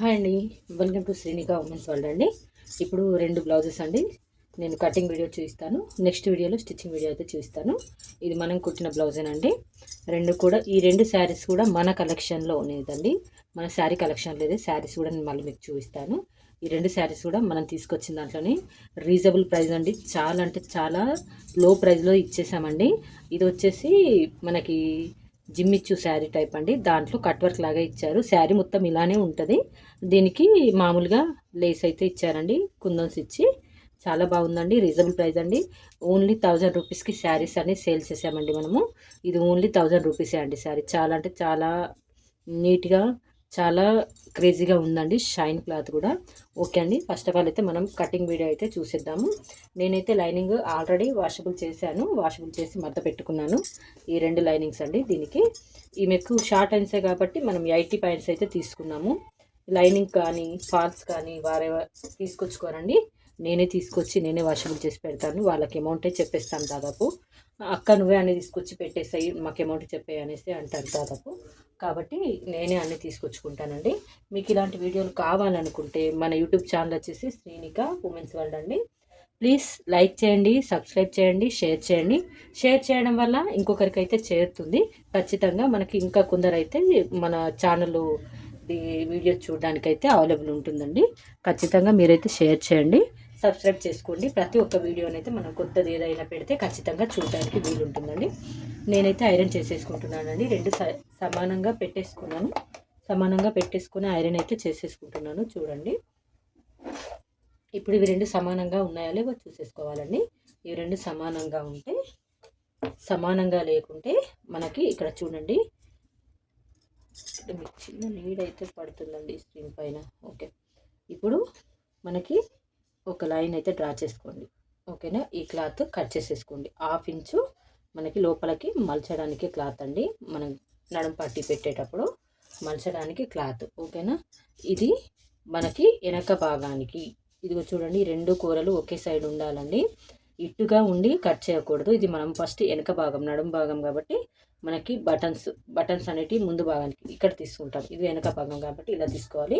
Hi అండి. Welcome to Srinika women's world అండి. ఇప్పుడు రెండు బ్లౌజెస్ అండి. నేను కటింగ్ వీడియో చూపిస్తాను. నెక్స్ట్ వీడియోలో స్టిచ్చింగ్ వీడియో అయితే చూపిస్తాను. ఇది మనం కుట్టిన బ్లౌజేనండి రెండు కూడా ఈ రెండు శారీస్ కూడా మన కలెక్షన్లో ఉన్నదండి మన శారీ కలెక్షన్ లేదు శారీస్ కూడా నేను మళ్ళీ మీకు చూపిస్తాను. ఈ రెండు శారీస్ కూడా మనం తీసుకొచ్చిన దాంట్లోనే రీజనబుల్ ప్రైస్ అండి. చాలా అంటే చాలా లో ప్రైస్లో ఇచ్చేసామండి. ఇది వచ్చేసి మనకి జిమ్మిచ్చు శారీ టైప్ అండి. దాంట్లో కట్ వర్క్ లాగా ఇచ్చారు. శారీ మొత్తం ఇలానే ఉంటుంది. దీనికి మామూలుగా లేస్ అయితే ఇచ్చారండి. కుందన్స్ ఇచ్చి చాలా బాగుందండి. రీజనబుల్ ప్రైస్ అండి. ఓన్లీ థౌజండ్ రూపీస్కి శారీస్ అన్ని సేల్ చేసామండి మనము. ఇది ఓన్లీ థౌజండ్ రూపీసే అండి శారీ. చాలా అంటే చాలా నీట్గా చాలా క్రేజీగా ఉందండి షైన్ క్లాత్ కూడా. ఓకే అండి ఫస్ట్ ఆఫ్ ఆల్ అయితే మనం కటింగ్ వీడియో అయితే చూసేద్దాము. నేనైతే లైనింగ్ ఆల్రెడీ వాషబుల్ చేశాను వాషబుల్ చేసి మడత పెట్టుకున్నాను. ఈ రెండు లైనింగ్స్ అండి దీనికి. ఈమెకు షార్ట్ అయిన్సే కాబట్టి మనం ఎయిటీ పాయింట్స్ అయితే తీసుకున్నాము. లైనింగ్ కానీ ఫాల్స్ కానీ వారే తీసుకొచ్చుకోరండి నేనే తీసుకొచ్చి నేనే వాషబుల్ చేసి పెడతాను. వాళ్ళకి అమౌంటే చెప్పేస్తాను దాదాపు. అక్క నువ్వే అన్ని తీసుకొచ్చి పెట్టేసాయి మాకు అమౌంట్ చెప్పాయి అనేసి అంటారు దాదాపు. కాబట్టి నేనే అన్ని తీసుకొచ్చుకుంటానండి. మీకు ఇలాంటి వీడియోలు కావాలనుకుంటే మన యూట్యూబ్ ఛానల్ వచ్చేసి శ్రీనిక ఉమెన్స్ వరల్డ్ అండి. ప్లీజ్ లైక్ చేయండి సబ్స్క్రైబ్ చేయండి షేర్ చేయండి. షేర్ చేయడం వల్ల ఇంకొకరికి అయితే చేరుతుంది. ఖచ్చితంగా మనకి ఇంకా కొందరైతే మన ఛానల్ వీడియో చూడడానికైతే అవైలబుల్ ఉంటుందండి. ఖచ్చితంగా మీరైతే షేర్ చేయండి. సబ్స్క్రైబ్ చేసుకోండి. ప్రతి ఒక్క వీడియోనైతే మనం కొత్తది ఏదైనా పెడితే ఖచ్చితంగా చూడడానికి వీలుంటుందండి. నేనైతే ఐరన్ చేసేసుకుంటున్నానండి. రెండు సమానంగా పెట్టేసుకున్నాను. సమానంగా పెట్టేసుకుని ఐరన్ అయితే చేసేసుకుంటున్నాను. చూడండి. ఇప్పుడు ఇవి రెండు సమానంగా ఉన్నాయా లేవో చూసేసుకోవాలండి. ఇవి రెండు సమానంగా ఉంటే సమానంగా లేకుంటే మనకి ఇక్కడ చూడండి. చిన్న నీడైతే అయితే పడుతుందండి స్క్రీన్ పైన. ఓకే. ఇప్పుడు మనకి ఒక లైన్ అయితే డ్రా చేసుకోండి. ఓకేనా? ఈ క్లాత్ కట్ చేసేసుకోండి. హాఫ్ ఇంచు మనకి లోపలికి మలచడానికి క్లాత్ అండి. మనం నడుం పట్టి పెట్టేటప్పుడు మలచడానికి క్లాత్. ఓకేనా? ఇది మనకి వెనక భాగానికి. ఇదిగో చూడండి రెండు కూరలు ఒకే సైడ్ ఉండాలండి. ఇట్టుగా ఉండి కట్ చేయకూడదు. ఇది మనం ఫస్ట్ వెనక భాగం నడుం భాగం కాబట్టి మనకి బటన్స్ బటన్స్ అనేటివి ముందు భాగానికి ఇక్కడ తీసుకుంటాం. ఇది వెనక భాగం కాబట్టి ఇలా తీసుకోవాలి.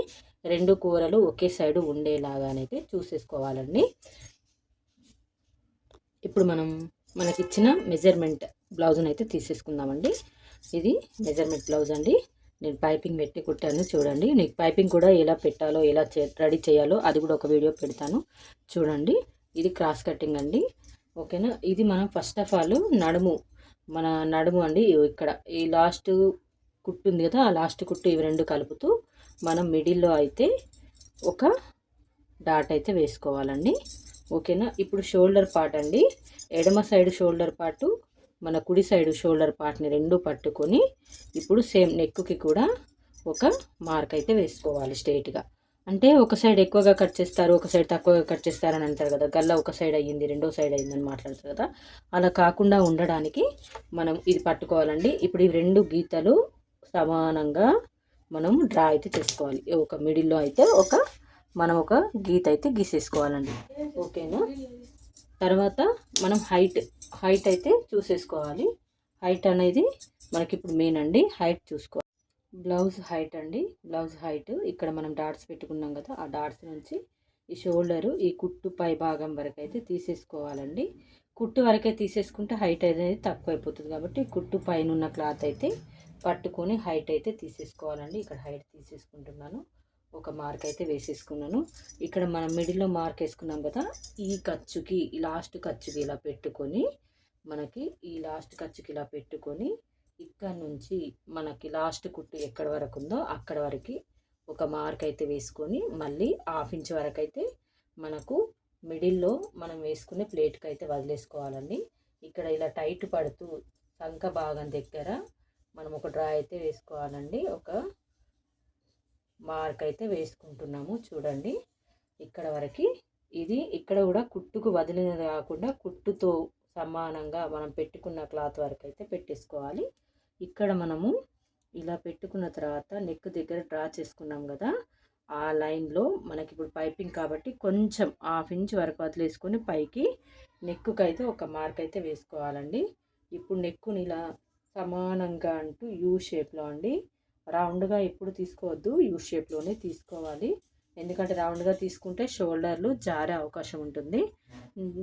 రెండు కూరలు ఒకే సైడు ఉండేలాగానైతే చూసేసుకోవాలండి. ఇప్పుడు మనం మనకి ఇచ్చిన మెజర్మెంట్ బ్లౌజ్ని అయితే తీసేసుకుందామండి. ఇది మెజర్మెంట్ బ్లౌజ్ అండి. నేను పైపింగ్ పెట్టి కుట్టాను చూడండి. నీకు పైపింగ్ కూడా ఎలా పెట్టాలో ఎలా రెడీ చేయాలో అది కూడా ఒక వీడియో పెడతాను చూడండి. ఇది క్రాస్ కటింగ్ అండి. ఓకేనా? ఇది మనం ఫస్ట్ ఆఫ్ ఆల్ నడుము మన నడుము అండి ఇక్కడ ఈ లాస్ట్ కుట్టు ఉంది కదా ఆ లాస్ట్ కుట్టు ఇవి రెండు కలుపుతూ మనం మిడిల్లో అయితే ఒక డాట్ అయితే వేసుకోవాలండి. ఓకేనా? ఇప్పుడు షోల్డర్ పార్ట్ అండి. ఎడమ సైడ్ షోల్డర్ పార్టు మన కుడి సైడ్ షోల్డర్ పార్ట్ని రెండు పట్టుకొని ఇప్పుడు సేమ్ నెక్కి కూడా ఒక మార్క్ అయితే వేసుకోవాలి స్ట్రైట్గా అంటే ఒక సైడ్ ఎక్కువగా కట్ చేస్తారు ఒక సైడ్ తక్కువగా కట్ చేస్తారని అంటారు కదా. గల్ల ఒక సైడ్ అయ్యింది రెండో సైడ్ అయ్యిందని మాట్లాడతారు కదా. అలా కాకుండా ఉండడానికి మనం ఇది పట్టుకోవాలండి. ఇప్పుడు ఈ రెండు గీతలు సమానంగా మనం డ్రా అయితే చేసుకోవాలి. ఒక మిడిల్లో అయితే ఒక మనం ఒక గీత అయితే గీసేసుకోవాలండి. ఓకేనా? తర్వాత మనం హైట్ హైట్ అయితే చూసేసుకోవాలి. హైట్ అనేది మనకి ఇప్పుడు మెయిన్ అండి. హైట్ చూసుకోవాలి. బ్లౌజ్ హైట్ అండి. బ్లౌజ్ హైట్ ఇక్కడ మనం డాట్స్ పెట్టుకున్నాం కదా ఆ డాట్స్ నుంచి ఈ షోల్డరు ఈ కుట్టు పై భాగం వరకు అయితే తీసేసుకోవాలండి. కుట్టు వరకే తీసేసుకుంటే హైట్ అనేది తక్కువ అయిపోతుంది కాబట్టి కుట్టు పైన ఉన్న క్లాత్ అయితే పట్టుకొని హైట్ అయితే తీసేసుకోవాలండి. ఇక్కడ హైట్ తీసేసుకుంటున్నాను. ఒక మార్క్ అయితే వేసేసుకున్నాను. ఇక్కడ మనం మిడిల్లో మార్క్ వేసుకున్నాం కదా ఈ ఖర్చుకి లాస్ట్ ఖర్చుకి ఇలా పెట్టుకొని మనకి ఈ లాస్ట్ ఖర్చుకి ఇలా పెట్టుకొని ఇక్కడ నుంచి మనకి లాస్ట్ కుట్టు ఎక్కడ వరకు ఉందో అక్కడ వరకు ఒక మార్క్ అయితే వేసుకొని మళ్ళీ హాఫ్ ఇంచ్ వరకు అయితే మనకు మిడిల్లో మనం వేసుకునే ప్లేట్కి అయితే వదిలేసుకోవాలండి. ఇక్కడ ఇలా టైట్ పడుతూ సంఖ భాగం దగ్గర మనం ఒక డ్రా అయితే వేసుకోవాలండి. ఒక మార్క్ అయితే వేసుకుంటున్నాము చూడండి. ఇక్కడ వరకు ఇది ఇక్కడ కూడా కుట్టుకు వదిలినది కాకుండా కుట్టుతో సమానంగా మనం పెట్టుకున్న క్లాత్ వరకు అయితే పెట్టేసుకోవాలి. ఇక్కడ మనము ఇలా పెట్టుకున్న తర్వాత నెక్ దగ్గర డ్రా చేసుకున్నాం కదా ఆ లైన్లో మనకి ఇప్పుడు పైపింగ్ కాబట్టి కొంచెం హాఫ్ ఇంచ్ వరకు వదిలేసుకొని పైకి నెక్కుకి అయితే ఒక మార్క్ అయితే వేసుకోవాలండి. ఇప్పుడు నెక్కుని ఇలా సమానంగా అంటూ యూ షేప్లో అండి. రౌండ్గా ఎప్పుడు తీసుకోవద్దు యూ షేప్లోనే తీసుకోవాలి. ఎందుకంటే రౌండ్గా తీసుకుంటే షోల్డర్లు జారే అవకాశం ఉంటుంది.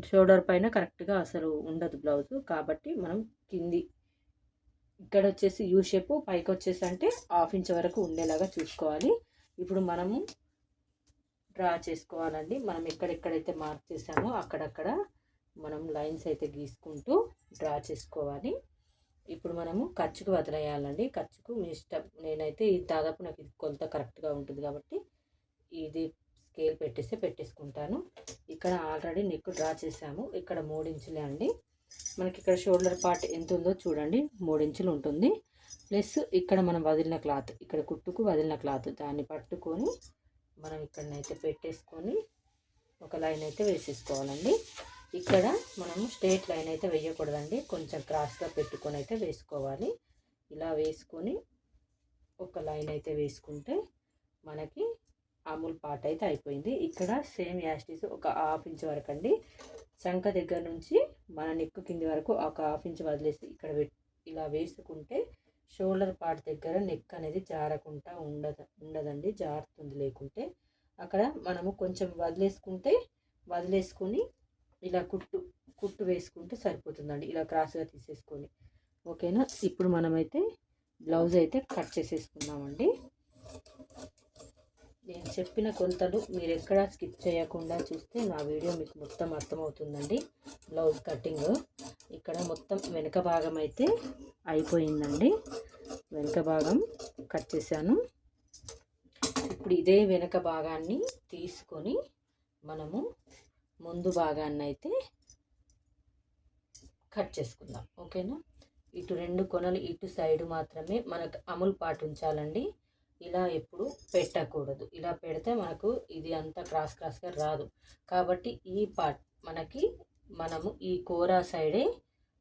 షోల్డర్ పైన కరెక్ట్గా అసలు ఉండదు బ్లౌజ్ కాబట్టి మనం కింది ఇక్కడ వచ్చేసి యూ షేప్ పైకి వచ్చేసి అంటే హాఫ్ ఇంచ్ వరకు ఉండేలాగా చూసుకోవాలి. ఇప్పుడు మనము డ్రా చేసుకోవాలండి. మనం ఎక్కడెక్కడైతే మార్క్ చేసామో అక్కడక్కడ మనం లైన్స్ అయితే గీసుకుంటూ డ్రా చేసుకోవాలి. ఇప్పుడు మనము ఖర్చుకు వదిలేయాలండి. ఖర్చుకు మీ ఇష్టం. నేనైతే ఇది దాదాపు నాకు ఇది కొంత కరెక్ట్గా ఉంటుంది కాబట్టి ఇది స్కేల్ పెట్టేస్తే పెట్టేసుకుంటాను. ఇక్కడ ఆల్రెడీ నెక్ డ్రా చేసాము ఇక్కడ మూడించులే అండి. మనకి ఇక్కడ షోల్డర్ పార్ట్ ఎంత ఉందో చూడండి. మూడించులు ఉంటుంది. ప్లస్ ఇక్కడ మనం వదిలిన క్లాత్ ఇక్కడ కుట్టుకు వదిలిన క్లాత్ దాన్ని పట్టుకొని మనం ఇక్కడనైతే పెట్టేసుకొని ఒక లైన్ అయితే వేసేసుకోవాలండి. ఇక్కడ మనం స్ట్రేట్ లైన్ అయితే వేయకూడదండి. కొంచెం క్రాస్గా పెట్టుకొని అయితే వేసుకోవాలి. ఇలా వేసుకొని ఒక లైన్ అయితే వేసుకుంటే మనకి అమూల్ పార్ట్ అయితే అయిపోయింది. ఇక్కడ సేమ్ యాస్టిస్ ఒక హాఫ్ ఇంచ్ వరకు అండి చంక దగ్గర నుంచి మన నెక్కు కింది వరకు ఒక హాఫ్ ఇంచ్ వదిలేసి ఇక్కడ ఇలా వేసుకుంటే షోల్డర్ పార్ట్ దగ్గర నెక్ అనేది జారకుండా ఉండదు ఉండదండి జారుతుంది. లేకుంటే అక్కడ మనము కొంచెం వదిలేసుకుంటే వదిలేసుకొని ఇలా కుట్టు కుట్టు వేసుకుంటే సరిపోతుందండి. ఇలా క్రాస్గా తీసేసుకొని. ఓకేనా? ఇప్పుడు మనమైతే బ్లౌజ్ అయితే కట్ చేసేసుకుందామండి. నేను చెప్పిన కొలతలు మీరు ఎక్కడ స్కిప్ చేయకుండా చూస్తే నా వీడియో మీకు మొత్తం అర్థమవుతుందండి. బ్లౌజ్ కటింగ్ ఇక్కడ మొత్తం వెనుక భాగం అయితే అయిపోయిందండి. వెనుక భాగం కట్ చేశాను. ఇప్పుడు ఇదే వెనక భాగాన్ని తీసుకొని మనము ముందు భాగాన్ని అయితే కట్ చేసుకుందాం. ఓకేనా? ఇటు రెండు కొనలు ఇటు సైడ్ మాత్రమే మనకు అమలు పాటు ఉంచాలండి. ఇలా ఎప్పుడు పెట్టకూడదు. ఇలా పెడితే మనకు ఇది అంత క్రాస్ క్రాస్గా రాదు. కాబట్టి ఈ పార్ట్ మనకి మనము ఈ కూర సైడే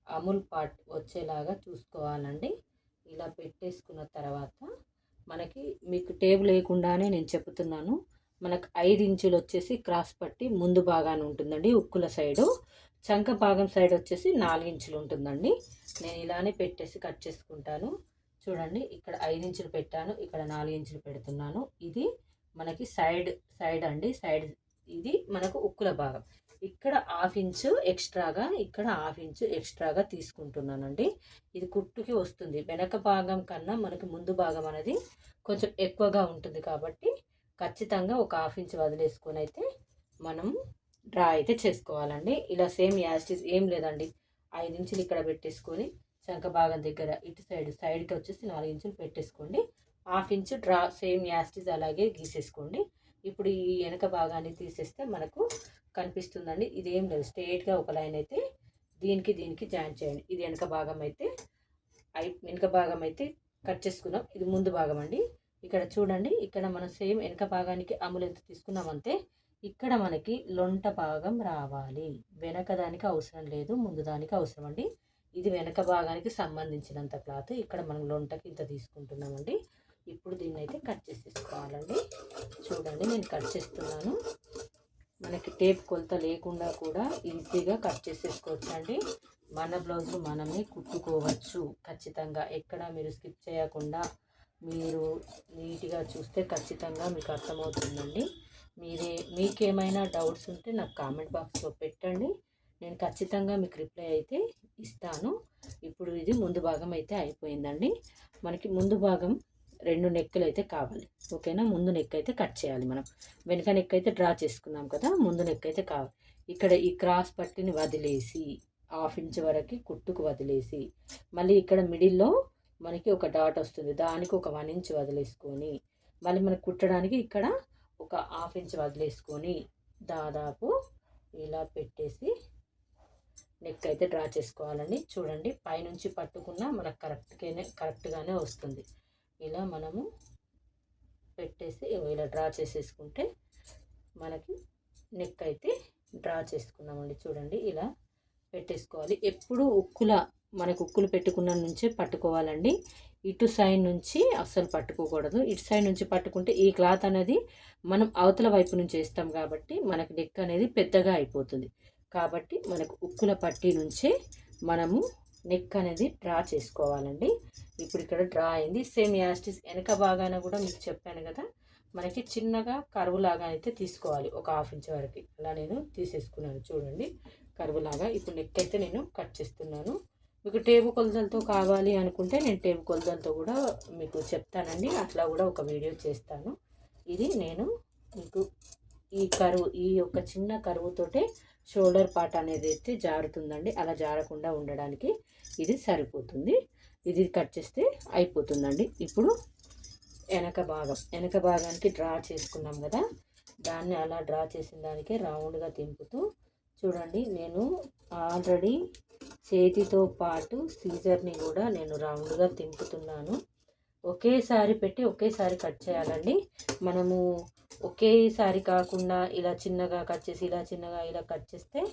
అమూల్ పార్ట్ వచ్చేలాగా చూసుకోవాలండి. ఇలా పెట్టేసుకున్న తర్వాత మనకి మీకు టేబుల్ లేకుండానే నేను చెప్తున్నాను. మనకు ఐదు ఇంచులు వచ్చేసి క్రాస్ పట్టి ముందు భాగాన ఉంటుందండి ఉక్కుల సైడు. చంక భాగం సైడ్ వచ్చేసి నాలుగు ఇంచులు ఉంటుందండి. నేను ఇలానే పెట్టేసి కట్ చేసుకుంటాను. చూడండి ఇక్కడ ఐదు ఇంచులు పెట్టాను ఇక్కడ నాలుగు ఇంచులు పెడుతున్నాను. ఇది మనకి సైడ్ సైడ్ అండి సైడ్ ఇది మనకు ఉక్కుల భాగం. ఇక్కడ హాఫ్ ఇంచు ఎక్స్ట్రాగా ఇక్కడ హాఫ్ ఇంచు ఎక్స్ట్రాగా తీసుకుంటున్నానండి. ఇది కుట్టుకి వస్తుంది. వెనక భాగం కన్నా మనకి ముందు భాగం అనేది కొంచెం ఎక్కువగా ఉంటుంది కాబట్టి ఖచ్చితంగా ఒక హాఫ్ ఇంచ్ వదిలేసుకొని అయితే మనం డ్రా అయితే చేసుకోవాలండి. ఇలా సేమ్ యాస్టిస్ ఏం లేదండి. ఐదు ఇంచులు ఇక్కడ పెట్టేసుకొని శంఖ భాగం దగ్గర ఇటు సైడ్ సైడ్కి వచ్చేసి నాలుగు ఇంచులు పెట్టేసుకోండి. హాఫ్ ఇంచు డ్రా సేమ్ యాస్టిస్ అలాగే గీసేసుకోండి. ఇప్పుడు ఈ వెనక భాగాన్ని తీసేస్తే మనకు కనిపిస్తుందండి. ఇది ఏం లేదు. స్ట్రేట్గా ఒక లైన్ అయితే దీనికి దీనికి జాయిన్ చేయండి. ఇది వెనక భాగం అయితే ఐ వెనక భాగం అయితే కట్ చేసుకున్నాం. ఇది ముందు భాగం అండి. ఇక్కడ చూడండి. ఇక్కడ మనం సేమ్ వెనక భాగానికి అమలు ఎంత తీసుకున్నామంటే ఇక్కడ మనకి లొంట భాగం రావాలి. వెనక దానికి అవసరం లేదు. ముందు దానికి అవసరం అండి. ఇది వెనక భాగానికి సంబంధించినంత క్లాత్. ఇక్కడ మనం లొంటకి ఇంత తీసుకుంటున్నామండి. ఇప్పుడు దీన్ని అయితే కట్ చేసేసుకోవాలండి. చూడండి. నేను కట్ చేస్తున్నాను. మనకి టేప్ కొలత లేకుండా కూడా ఈజీగా కట్ చేసేసుకోవచ్చు అండి మన బ్లౌజ్ మనమే కుట్టుకోవచ్చు. ఖచ్చితంగా ఎక్కడ మీరు స్కిప్ చేయకుండా మీరు నీట్గా చూస్తే ఖచ్చితంగా మీకు అర్థమవుతుందండి. మీరే మీకేమైనా డౌట్స్ ఉంటే నాకు కామెంట్ బాక్స్లో పెట్టండి. నేను ఖచ్చితంగా మీకు రిప్లై అయితే ఇస్తాను. ఇప్పుడు ఇది ముందు భాగం అయితే అయిపోయిందండి. మనకి ముందు భాగం రెండు నెక్కులు అయితే కావాలి. ఓకేనా? ముందు నెక్ అయితే కట్ చేయాలి మనం. వెనక నెక్ అయితే డ్రా చేసుకున్నాం కదా? ముందు నెక్ అయితే కావాలి. ఇక్కడ ఈ క్రాస్ పట్టిని వదిలేసి హాఫ్ ఇంచ్ వరకు కుట్టుకు వదిలేసి మళ్ళీ ఇక్కడ మిడిల్లో మనకి ఒక డాట్ వస్తుంది. దానికి ఒక వన్ ఇంచ్ వదిలేసుకొని మళ్ళీ మనకు కుట్టడానికి ఇక్కడ ఒక హాఫ్ ఇంచ్ వదిలేసుకొని దాదాపు ఇలా పెట్టేసి నెక్ అయితే డ్రా చేసుకోవాలని చూడండి పైనుంచి పట్టుకున్న మనకు కరెక్ట్గానే కరెక్ట్గానే వస్తుంది. ఇలా మనము పెట్టేసి ఇలా డ్రా చేసేసుకుంటే మనకి నెక్ అయితే డ్రా చేసుకున్నామండి చూడండి ఇలా పెట్టేసుకోవాలి. ఎప్పుడు ఉక్కుల మనకు ఉక్కులు పెట్టుకున్న నుంచే పట్టుకోవాలండి. ఇటు సైడ్ నుంచి అస్సలు పట్టుకోకూడదు. ఇటు సైడ్ నుంచి పట్టుకుంటే ఈ క్లాత్ అనేది మనం అవతల వైపు నుంచి వేస్తాం కాబట్టి మనకు నెక్ అనేది పెద్దగా అయిపోతుంది. కాబట్టి మనకు ఉక్కుల పట్టి నుంచే మనము నెక్ అనేది డ్రా చేసుకోవాలండి. ఇప్పుడు ఇక్కడ డ్రా అయింది. సేమ్ యాస్టిస్ వెనక భాగాన కూడా మీకు చెప్పాను కదా. మనకి చిన్నగా కరువు లాగా అయితే తీసుకోవాలి. ఒక హాఫ్ ఇంచ్ వరకు. అలా నేను తీసేసుకున్నాను. చూడండి. కరువు లాగా. ఇప్పుడు నెక్ అయితే నేను కట్ చేస్తున్నాను. మీకు టేబు కొలతలతో కావాలి అనుకుంటే నేను టేబు కొలతలతో కూడా మీకు చెప్తానండి. అట్లా కూడా ఒక వీడియో చేస్తాను. ఇది నేను మీకు ఈ కరువు ఈ యొక్క చిన్న కరువుతోటే షోల్డర్ పార్ట్ అనేది అయితే జారుతుందండి. అలా జారకుండా ఉండడానికి ఇది సరిపోతుంది. ఇది కట్ చేస్తే అయిపోతుందండి. ఇప్పుడు వెనక భాగం. వెనక భాగానికి డ్రా చేసుకున్నాం కదా. దాన్ని అలా డ్రా చేసిన దానికే రౌండ్గా తింపుతూ చూడండి. నేను ఆల్రెడీ చేతితో పాటు సీజర్ని కూడా నేను రౌండ్గా తింపుతున్నాను. ఒకేసారి పెట్టి ఒకేసారి కట్ చేయాలండి. మనము ఒకేసారి కాకుండా ఇలా చిన్నగా కట్ చేసి ఇలా చిన్నగా ఇలా కట్ చేస్తే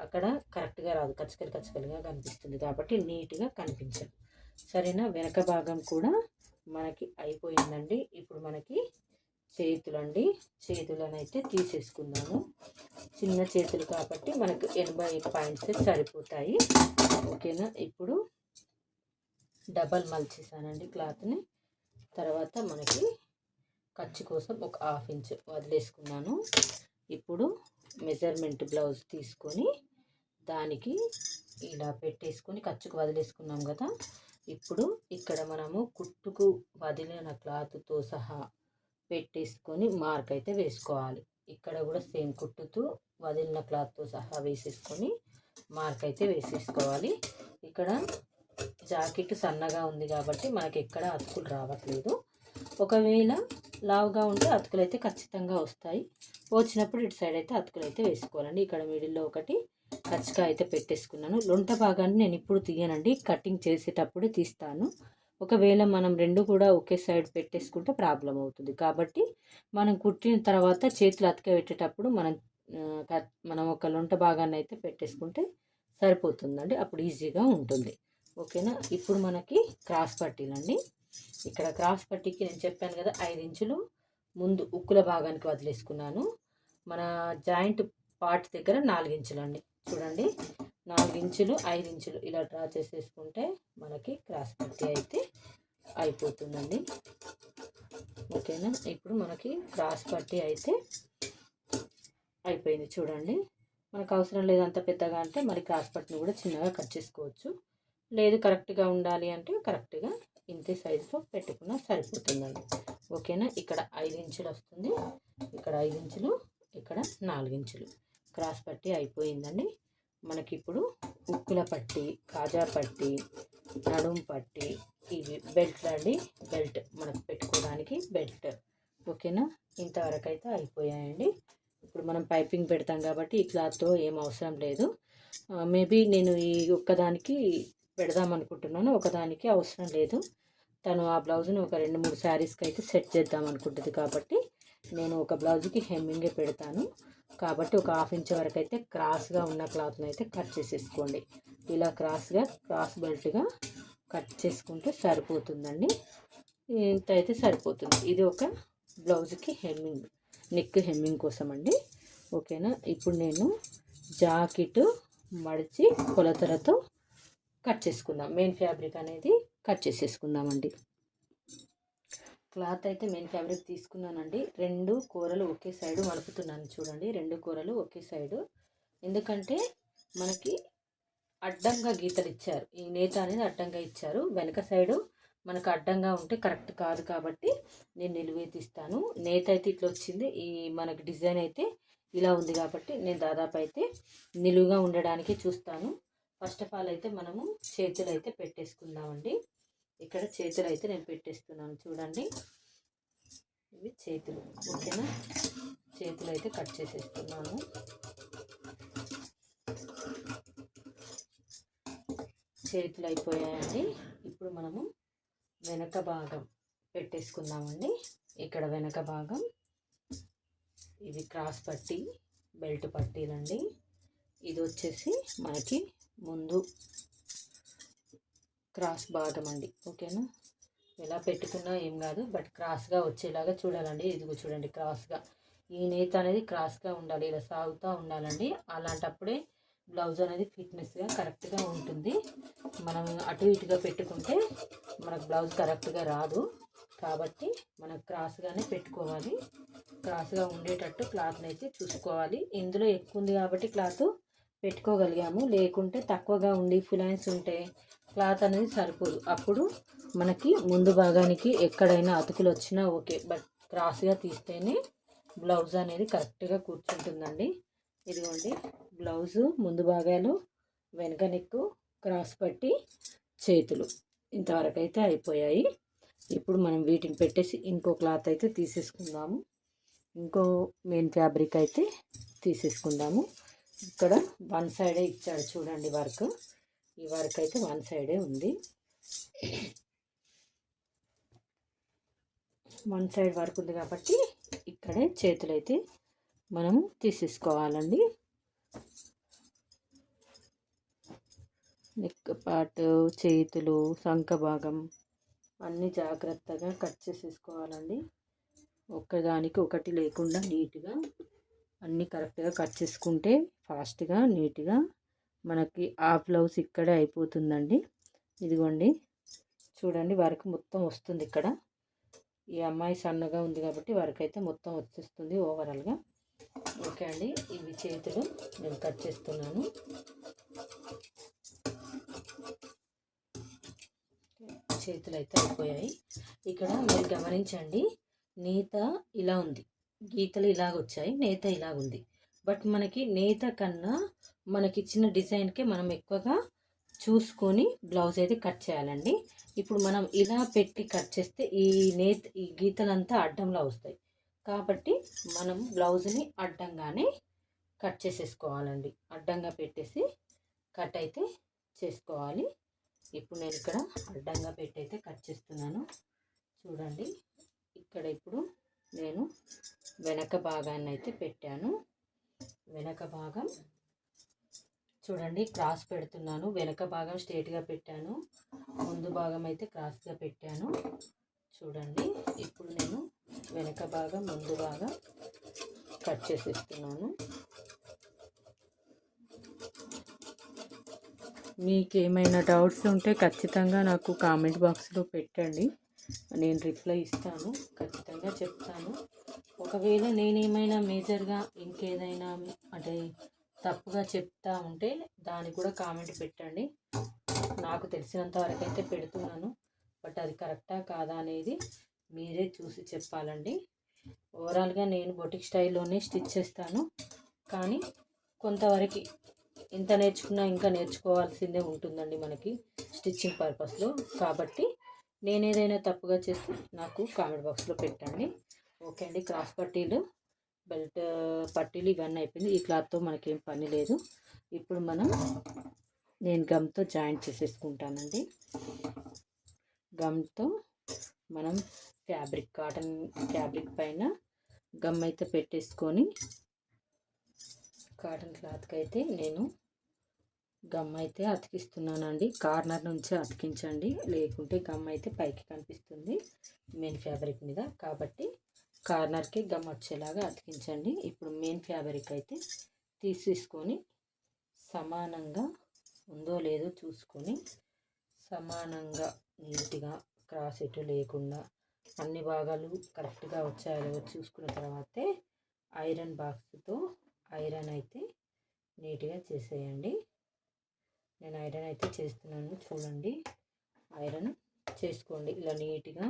అక్కడ కరెక్ట్గా రాదు. కచ్చకలి కచ్చకలిగా కనిపిస్తుంది కాబట్టి నీట్గా కనిపించదు. సరేనా? వెనక భాగం కూడా మనకి అయిపోయిందండి. ఇప్పుడు మనకి చేతులండి. చేతులనైతే తీసేసుకున్నాము చిన్న చేతులు కాబట్టి మనకు ఎనభై పాయింట్స్ సరిపోతాయి. ఓకేనా? ఇప్పుడు డబల్ మలిచేసానండి క్లాత్ని. తర్వాత మనకి ఖర్చు కోసం ఒక హాఫ్ ఇంచ్ వదిలేసుకున్నాను. ఇప్పుడు మెజర్మెంట్ బ్లౌజ్ తీసుకొని దానికి ఇలా పెట్టేసుకొని ఖర్చుకు వదిలేసుకున్నాం కదా. ఇప్పుడు ఇక్కడ మనము కుట్టుకు వదిలిన క్లాత్తో సహా పెట్టేసుకొని మార్క్ అయితే వేసుకోవాలి. ఇక్కడ కూడా సేమ్ కుట్టుతూ వదిలిన క్లాత్తో సహా వేసేసుకొని మార్క్ అయితే వేసేసుకోవాలి. ఇక్కడ జాకెట్ సన్నగా ఉంది కాబట్టి మనకి ఎక్కడ అతుకులు రావట్లేదు. ఒకవేళ లావుగా ఉంటే అతుకులు అయితే ఖచ్చితంగా వస్తాయి. వచ్చినప్పుడు ఇటు సైడ్ అయితే అతుకులు అయితే వేసుకోవాలండి. ఇక్కడ మిడిల్లో ఒకటి కచ్చకా అయితే పెట్టేసుకున్నాను. లొంట భాగాన్ని నేను ఇప్పుడు తీయనండి. కటింగ్ చేసేటప్పుడు తీస్తాను. ఒకవేళ మనం రెండు కూడా ఒకే సైడ్ పెట్టేసుకుంటే ప్రాబ్లం అవుతుంది. కాబట్టి మనం కుట్టిన తర్వాత చేతులు అతక పెట్టేటప్పుడు మనం మనం ఒక లొంట భాగాన్ని అయితే పెట్టేసుకుంటే సరిపోతుందండి. అప్పుడు ఈజీగా ఉంటుంది. ఓకేనా? ఇప్పుడు మనకి క్రాస్ పట్టీలండి. ఇక్కడ క్రాస్ పట్టీకి నేను చెప్పాను కదా ఐదు ఇంచులు ముందు ఉక్కుల భాగానికి వదిలేసుకున్నాను. మన జాయింట్ పార్ట్ దగ్గర నాలుగు ఇంచులు అండి చూడండి నాలుగు ఇంచులు ఐదు ఇంచులు ఇలా డ్రా చేసేసుకుంటే మనకి క్రాస్ పట్టీ అయితే అయిపోతుందండి. ఓకేనా? ఇప్పుడు మనకి క్రాస్ పట్టీ అయితే అయిపోయింది చూడండి. మనకు అవసరం లేదంత పెద్దగా అంటే మరి క్రాస్ పట్టిని కూడా చిన్నగా కట్ చేసుకోవచ్చు. లేదు కరెక్ట్గా ఉండాలి అంటే కరెక్ట్గా ఇంతే సైజులో పెట్టుకున్నా సరిపోతుందండి. ఓకేనా? ఇక్కడ ఐదు ఇంచులు వస్తుంది. ఇక్కడ ఐదు ఇంచులు ఇక్కడ నాలుగు ఇంచులు. క్రాస్ పట్టి అయిపోయిందండి. మనకి ఇప్పుడు ఉక్కుల పట్టి కాజా పట్టి నడుం పట్టి ఇవి బెల్ట్ అండి. బెల్ట్ మనకు పెట్టుకోవడానికి బెల్ట్. ఓకేనా? ఇంతవరకు అయితే అయిపోయాయండి. ఇప్పుడు మనం పైపింగ్ పెడతాం కాబట్టి ఈ క్లాత్తో ఏం అవసరం లేదు. మేబీ నేను ఈ ఒక్కదానికి పెడదాం అనుకుంటున్నాను ఒకదానికి అవసరం లేదు. తను ఆ బ్లౌజ్ని ఒక రెండు మూడు శారీస్కి అయితే సెట్ చేద్దాం అనుకుంటుంది కాబట్టి నేను ఒక బ్లౌజ్కి హెమ్మింగే పెడతాను. కాబట్టి ఒక హాఫ్ ఇంచ్ వరకు అయితే క్రాస్గా ఉన్న క్లాత్ని అయితే కట్ చేసేసుకోండి. ఇలా క్రాస్గా క్రాస్ బెల్ట్గా కట్ చేసుకుంటే సరిపోతుందండి. ఇంత అయితే సరిపోతుంది. ఇది ఒక బ్లౌజ్కి హెమ్మింగ్ నెక్ హెమ్మింగ్ కోసం అండి ఓకేనా? ఇప్పుడు నేను జాకెట్ మడిచి కొలతలతో కట్ చేసుకుందాం. మెయిన్ ఫ్యాబ్రిక్ అనేది కట్ చేసేసుకుందామండి. క్లాత్ అయితే మెయిన్ ఫ్యాబ్రిక్ తీసుకున్నానండి. రెండు కూరలు ఒకే సైడు మలుపుతున్నాను చూడండి. రెండు కూరలు ఒకే సైడు. ఎందుకంటే మనకి అడ్డంగా గీతలు ఇచ్చారు. ఈ నేత అనేది అడ్డంగా ఇచ్చారు. వెనక సైడు మనకు అడ్డంగా ఉంటే కరెక్ట్ కాదు కాబట్టి నేను నిలువేతిస్తాను నేత అయితే ఇట్లా వచ్చింది. ఈ మనకి డిజైన్ అయితే ఇలా ఉంది కాబట్టి నేను దాదాపు అయితే నిలువుగా ఉండడానికి చూస్తాను. ఫస్ట్ ఆఫ్ ఆల్ అయితే మనము చేతులు అయితే పెట్టేసుకుందామండి. ఇక్కడ చేతులు అయితే నేను పెట్టేస్తున్నాను చూడండి. ఇవి చేతులు ఓకేనా? చేతులు అయితే కట్ చేసేస్తున్నాను. చేతులు అయిపోయాయండి ఇప్పుడు మనము వెనక భాగం పెట్టేసుకుందామండి. ఇక్కడ వెనక భాగం ఇది క్రాస్ పట్టి బెల్ట్ పట్టీలండి. ఇది వచ్చేసి మనకి ముందు క్రాస్ భాగం అండి ఓకేనా? ఎలా పెట్టుకున్నా ఏం కాదు బట్ క్రాస్గా వచ్చేలాగా చూడాలండి. ఇదిగో చూడండి క్రాస్గా. ఈ నేత అనేది క్రాస్గా ఉండాలి ఇలా సాగుతూ ఉండాలండి. అలాంటప్పుడే బ్లౌజ్ అనేది ఫిట్నెస్గా కరెక్ట్గా ఉంటుంది. మనం అటు ఇటుగా పెట్టుకుంటే మనకు బ్లౌజ్ కరెక్ట్గా రాదు. కాబట్టి మనం క్రాస్గానే పెట్టుకోవాలి. క్రాస్గా ఉండేటట్టు క్లాత్ని అయితే చూసుకోవాలి. ఇందులో ఎక్కువ ఉంది కాబట్టి క్లాత్ పెట్టుకోగలిగాము. లేకుంటే తక్కువగా ఉండి ఫిలైన్స్ ఉంటే క్లాత్ అనేది సరిపోదు. అప్పుడు మనకి ముందు భాగానికి ఎక్కడైనా అతుకులు వచ్చినా ఓకే. బట్ క్రాస్గా తీస్తేనే బ్లౌజ్ అనేది కరెక్ట్గా కూర్చుంటుందండి. ఇదిగోండి. బ్లౌజు ముందు భాగాలు వెనక నెక్కు క్రాస్ పట్టి చేతులు ఇంతవరకు అయితే అయిపోయాయి. ఇప్పుడు మనం వీటిని పెట్టేసి ఇంకో క్లాత్ అయితే తీసేసుకుందాము. ఇంకో మెయిన్ ఫ్యాబ్రిక్ అయితే తీసేసుకుందాము. ఇక్కడ వన్ సైడే ఇచ్చాడు చూడండి వర్క్. ఈ వర్క్ అయితే వన్ సైడే ఉంది. వన్ సైడ్ వర్క్ ఉంది కాబట్టి ఇక్కడే చేతులు అయితే తీసేసుకోవాలండి. నెక్ పార్ట్ చేతులు సంఖ భాగం అన్నీ జాగ్రత్తగా కట్ చేసేసుకోవాలండి. ఒక్కదానికి ఒకటి లేకుండా నీట్గా అన్నీ కరెక్ట్గా కట్ చేసుకుంటే ఫాస్ట్గా నీట్గా మనకి ఆ బ్లౌజ్ ఇక్కడే అయిపోతుందండి. ఇదిగోండి. చూడండి వర్క్ మొత్తం వస్తుంది ఇక్కడ. ఈ అమ్మాయి సన్నగా ఉంది కాబట్టి వర్క్ అయితే మొత్తం వచ్చేస్తుంది ఓవరాల్గా. ఓకే అండి. ఇవి చేతులు నేను కట్ చేస్తున్నాను. చేతులు అయితే అయిపోయాయి. ఇక్కడ మీరు గమనించండి. నీత ఇలా ఉంది. గీతలు ఇలాగ వచ్చాయి నేత ఇలాగ ఉంది బట్ మనకి నేత కన్నా మనకి ఇచ్చిన డిజైన్కే మనం ఎక్కువగా చూసుకొని బ్లౌజ్ అయితే కట్ చేయాలండి. ఇప్పుడు మనం ఇలా పెట్టి కట్ చేస్తే ఈ నేత ఈ గీతలంతా అడ్డంలా వస్తాయి. కాబట్టి మనం బ్లౌజ్ని అడ్డంగానే కట్ చేసేసుకోవాలండి. అడ్డంగా పెట్టేసి కట్ అయితే చేసుకోవాలి. ఇప్పుడు నేను ఇక్కడ అడ్డంగా పెట్టి అయితే కట్ చేస్తున్నాను. చూడండి ఇక్కడ ఇప్పుడు నేను వెనక భాగాన్ని అయితే పెట్టాను. వెనక భాగం చూడండి క్రాస్ పెడుతున్నాను. వెనక భాగం స్ట్రేట్గా పెట్టాను. ముందు భాగం అయితే క్రాస్గా పెట్టాను. చూడండి ఇప్పుడు నేను వెనక భాగం ముందు భాగం కట్ చేసేస్తున్నాను. మీకు ఏమైనా డౌట్స్ ఉంటే ఖచ్చితంగా నాకు కామెంట్ బాక్స్లో పెట్టండి. నేను రిప్లై ఇస్తాను ఖచ్చితంగా. చెప్తాను. ఒకవేళ నేనేమైనా మేజర్గా ఇంకేదైనా అంటే తప్పుగా చెప్తా ఉంటే దాన్ని కూడా కామెంట్ పెట్టండి. నాకు తెలిసినంత వరకు అయితే పెడుతున్నాను. బట్ అది కరెక్టా కాదా అనేది మీరే చూసి చెప్పాలండి. ఓవరాల్గా నేను బొటిక్ స్టైల్లోనే స్టిచ్ చేస్తాను. కానీ కొంతవరకు ఇంత నేర్చుకున్నా ఇంకా నేర్చుకోవాల్సిందే ఉంటుందండి మనకి స్టిచ్చింగ్ పర్పస్లో. కాబట్టి నేను ఏదైనా తప్పుగా చేస్తే నాకు కామెంట్ బాక్స్లో పెట్టండి. ఓకే అండి. క్రాస్ పట్టీలు బెల్ట్ పట్టీలు ఇవన్నీ అయిపోయింది. ఈ క్లాత్తో మనకేం పని లేదు. ఇప్పుడు మనం నేను గమ్తో జాయింట్ చేసేసుకుంటానండి. గమ్తో మనం ఫ్యాబ్రిక్ కాటన్ ఫ్యాబ్రిక్ పైన గమ్ అయితే పెట్టేసుకొని కాటన్ క్లాత్కి అయితే నేను గమ్ అయితే అతికిస్తున్నానండి. కార్నర్ నుంచి అతికించండి. లేకుంటే గమ్ అయితే పైకి కనిపిస్తుంది. మెయిన్ ఫ్యాబ్రిక్ మీద. కాబట్టి కార్నర్కి గమ్ వచ్చేలాగా అతికించండి. ఇప్పుడు మెయిన్ ఫ్యాబ్రిక్ అయితే తీసేసుకొని సమానంగా ఉందో లేదో చూసుకొని సమానంగా నీట్గా క్రాస్ ఎటు లేకుండా అన్ని భాగాలు కరెక్ట్గా వచ్చాయో చూసుకున్న తర్వాతే ఐరన్ బాక్స్తో ఐరన్ అయితే నీట్గా చేసేయండి. నేను ఐరన్ అయితే చేస్తున్నాను చూడండి. ఐరన్ చేసుకోండి. ఇలా నీట్గా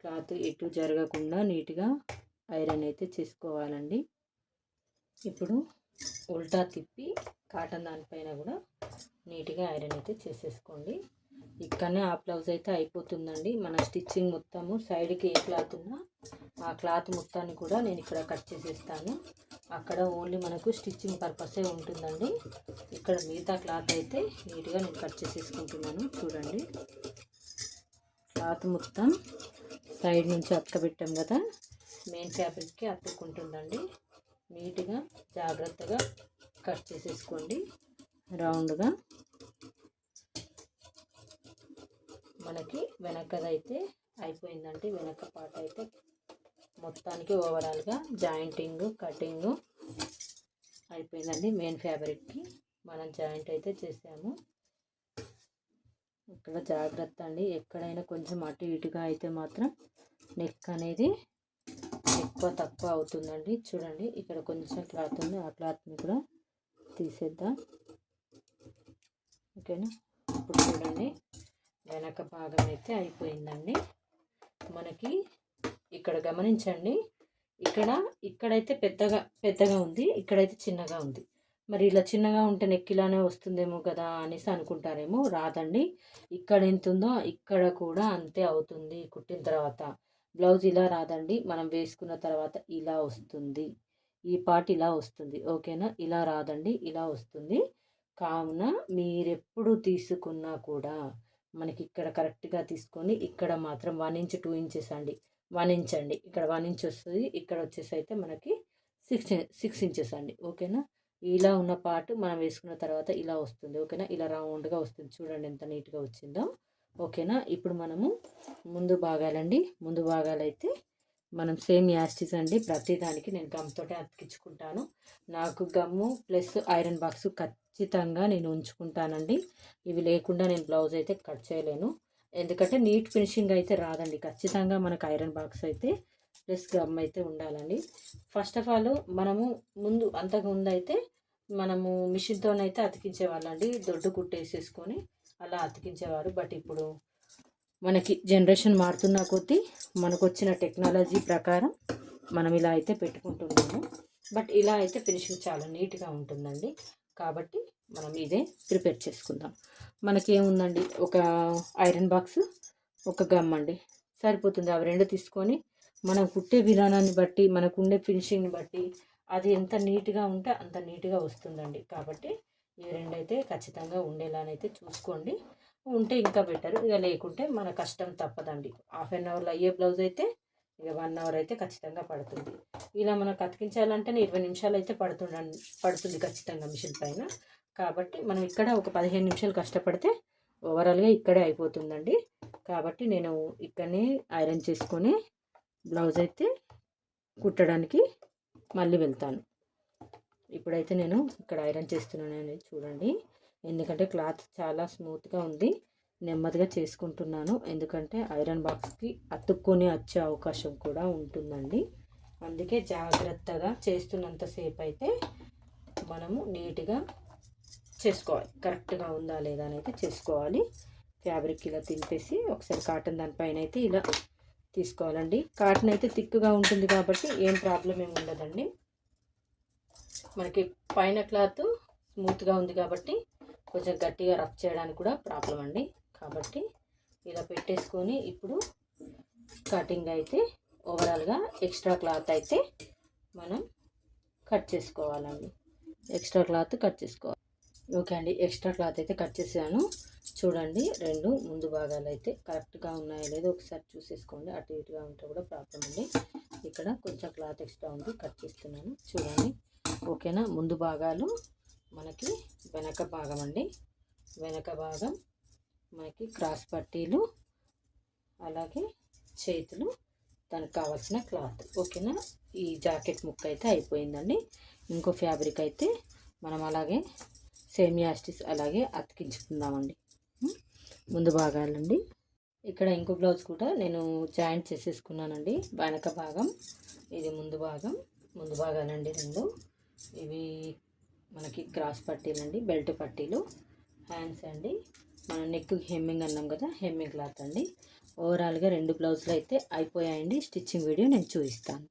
క్లాత్ ఎటు జరగకుండా నీట్గా ఐరన్ అయితే చేసుకోవాలండి. ఇప్పుడు ఉల్టా తిప్పి కాటన్ దానిపైన కూడా నీట్గా ఐరన్ అయితే చేసేసుకోండి. ఇక్కడనే ఆ బ్లౌజ్ అయితే అయిపోతుందండి. మన స్టిచ్చింగ్ మొత్తము సైడ్కి ఏ క్లాత్ ఉన్నా ఆ క్లాత్ మొత్తాన్ని కూడా నేను ఇక్కడ కట్ చేసేస్తాను. అక్కడ ఓన్లీ మనకు స్టిచ్చింగ్ పర్పసే ఉంటుందండి. ఇక్కడ మిగతా క్లాత్ అయితే నీట్గా నేను కట్ చేసేసుకుంటున్నాను. చూడండి. క్లాత్ మొత్తం సైడ్ నుంచి అతకబెట్టాం కదా మెయిన్ ఫ్యాబ్రిక్కి అతుక్కుంటుందండి. నీట్గా జాగ్రత్తగా కట్ చేసేసుకోండి. రౌండ్గా. మనకి వెనకదైతే అయిపోయిందంటే వెనక పాట అయితే మొత్తానికి ఓవరాల్గా జాయింటింగ్ కటింగ్ అయిపోయిందండి. మెయిన్ ఫ్యాబ్రిక్కి మనం జాయింట్ అయితే చేసాము. ఇక్కడ జాగ్రత్త అండి. ఎక్కడైనా కొంచెం అటు ఇటుగా అయితే మాత్రం నెక్ అనేది ఎక్కువ తక్కువ అవుతుందండి. చూడండి ఇక్కడ కొంచెం క్లాత్ ఉంది. ఆ క్లాత్ని కూడా తీసేద్దాం. ఓకేనా? ఇప్పుడు చూడండి. వెనక భాగం అయితే అయిపోయిందండి. మనకి ఇక్కడ గమనించండి. ఇక్కడ ఇక్కడైతే పెద్దగా పెద్దగా ఉంది ఇక్కడైతే చిన్నగా ఉంది. మరి ఇలా చిన్నగా ఉంటే నెక్ ఇలానే వస్తుందేమో కదా అనేసి అనుకుంటారేమో రాదండి. ఇక్కడ ఎంత ఉందో ఇక్కడ కూడా అంతే అవుతుంది కుట్టిన తర్వాత. బ్లౌజ్ ఇలా రాదండి మనం వేసుకున్న తర్వాత ఇలా వస్తుంది. ఈ పార్ట్ ఇలా వస్తుంది ఓకేనా? ఇలా రాదండి ఇలా వస్తుంది. కావున మీరెప్పుడు తీసుకున్నా కూడా మనకి ఇక్కడ కరెక్ట్గా తీసుకొని ఇక్కడ మాత్రం వన్ ఇంచ్ టూ ఇంచెస్ అండి. వన్ ఇంచ్ అండి. ఇక్కడ వన్ ఇంచ్ వస్తుంది. ఇక్కడ వచ్చేసి అయితే మనకి సిక్స్ సిక్స్ ఇంచెస్ అండి. ఓకేనా? ఇలా ఉన్న పార్ట్ మనం వేసుకున్న తర్వాత ఇలా వస్తుంది. ఓకేనా? ఇలా రౌండ్గా వస్తుంది. చూడండి ఎంత నీట్గా వచ్చిందో. ఓకేనా? ఇప్పుడు మనము ముందు భాగాలండి. ముందు భాగాలైతే మనం సేమ్ యాస్టిస్ అండి. ప్రతిదానికి నేను గమ్తోటే అతికించుకుంటాను. నాకు గమ్ము ప్లస్ ఐరన్ బాక్స్ ఖచ్చితంగా నేను ఉంచుకుంటానండి. ఇవి లేకుండా నేను బ్లౌజ్ అయితే కట్ చేయలేను. ఎందుకంటే నీట్ ఫినిషింగ్ అయితే రాదండి. ఖచ్చితంగా మనకు ఐరన్ బాక్స్ అయితే ప్లస్ గమ్ అయితే ఉండాలండి. ఫస్ట్ ఆఫ్ ఆల్ మనము ముందు అంతకు ముందు అయితే మనము మిషన్తోనైతే అతికించేవాళ్ళండి. దొడ్డు కుట్టేసేసుకొని అలా అతికించేవారు. బట్ ఇప్పుడు మనకి జనరేషన్ మారుతున్న కొద్దీ మనకు వచ్చిన టెక్నాలజీ ప్రకారం మనం ఇలా అయితే పెట్టుకుంటున్నాము. బట్ ఇలా అయితే ఫినిషింగ్ చాలా నీట్గా ఉంటుందండి. కాబట్టి మనం ఇదే ప్రిపేర్ చేసుకుందాం. మనకి ఏముందండి ఒక ఐరన్ బాక్స్ ఒక గమ్ అండి. సరిపోతుంది. అవి రెండు తీసుకొని మనం కుట్టే విధానాన్ని బట్టి మనకు ఉండే ఫినిషింగ్ని బట్టి అది ఎంత నీట్గా ఉంటే అంత నీట్గా వస్తుందండి. కాబట్టి ఈ రెండైతే ఖచ్చితంగా ఉండేలానైతే చూసుకోండి. ఉంటే ఇంకా బెటర్. ఇక లేకుంటే మన కష్టం తప్పదండి. హాఫ్ అన్ అవర్లో అయ్యే బ్లౌజ్ అయితే ఇక వన్ అవర్ అయితే ఖచ్చితంగా పడుతుంది. ఇలా మనకు అతికించాలంటే ఇరవై నిమిషాలు అయితే పడుతుండండి పడుతుంది ఖచ్చితంగా మిషన్ పైన. కాబట్టి మనం ఇక్కడ ఒక పదిహేను నిమిషాలు కష్టపడితే ఓవరాల్గా ఇక్కడే అయిపోతుందండి. కాబట్టి నేను ఇక్కడనే ఐరన్ చేసుకొని బ్లౌజ్ అయితే కుట్టడానికి మళ్ళీ వెళ్తాను. ఇప్పుడైతే నేను ఇక్కడ ఐరన్ చేస్తున్నాను అనేది చూడండి. ఎందుకంటే క్లాత్ చాలా స్మూత్గా ఉంది. నెమ్మదిగా చేసుకుంటున్నాను. ఎందుకంటే ఐరన్ బాక్స్కి అతుక్కొని వచ్చే అవకాశం కూడా ఉంటుందండి. అందుకే జాగ్రత్తగా చేస్తున్నంతసేపు అయితే మనము నీట్గా చేసుకోవాలి. కరెక్ట్గా ఉందా లేదా అని అయితే చేసుకోవాలి. ఫ్యాబ్రిక్ ఇలా తింపేసి ఒకసారి కాటన్ దానిపైన అయితే ఇలా తీసుకోవాలండి. కాటన్ అయితే థిక్గా ఉంటుంది కాబట్టి ఏం ప్రాబ్లం ఏమి ఉండదండి. మనకి పైన క్లాత్ స్మూత్గా ఉంది కాబట్టి కొంచెం గట్టిగా రఫ్ చేయడానికి కూడా ప్రాబ్లం అండి. కాబట్టి ఇలా పెట్టేసుకొని ఇప్పుడు కటింగ్ అయితే ఓవరాల్గా ఎక్స్ట్రా క్లాత్ అయితే మనం కట్ చేసుకోవాలండి. ఎక్స్ట్రా క్లాత్ కట్ చేసుకోవాలి. ఓకే అండి ఎక్స్ట్రా క్లాత్ అయితే కట్ చేసాను చూడండి రెండు ముందు భాగాలు అయితే కరెక్ట్గా ఉన్నాయో లేదో ఒకసారి చూసేసుకోండి. అటు ఇటుగా ఉంటే కూడా ప్రాబ్లం అండి. ఇక్కడ కొంచెం క్లాత్ ఎక్స్ట్రా ఉంది కట్ చేస్తున్నాను. చూడండి ఓకేనా? ముందు భాగాలు మనకి వెనక భాగం అండి. వెనక భాగం మనకి క్రాస్ పట్టీలు అలాగే చేతులు దానికి కావాల్సిన క్లాత్. ఓకేనా? ఈ జాకెట్ ముక్క అయితే అయిపోయిందండి. ఇంకో ఫ్యాబ్రిక్ అయితే మనం అలాగే సేమియాస్టిస్ అలాగే అతికించుకుందామండి. ముందు భాగాలండి. ఇక్కడ ఇంకో బ్లౌజ్ కూడా నేను జాయింట్ చేసేసుకున్నానండి. వెనక భాగం ఇది ముందు భాగం ముందు భాగాలండి రెండు. ఇవి మనకి క్రాస్ పట్టీలు అండి బెల్ట్ పట్టీలు హ్యాండ్స్ అండి. మన నెక్ హెమ్మింగ్ అన్నాం కదా హెమ్మింగ్ క్లాత్ అండి. ఓవరాల్గా రెండు బ్లౌజులు అయితే అయిపోయాయండి. స్టిచ్చింగ్ వీడియో నేను చూపిస్తాను.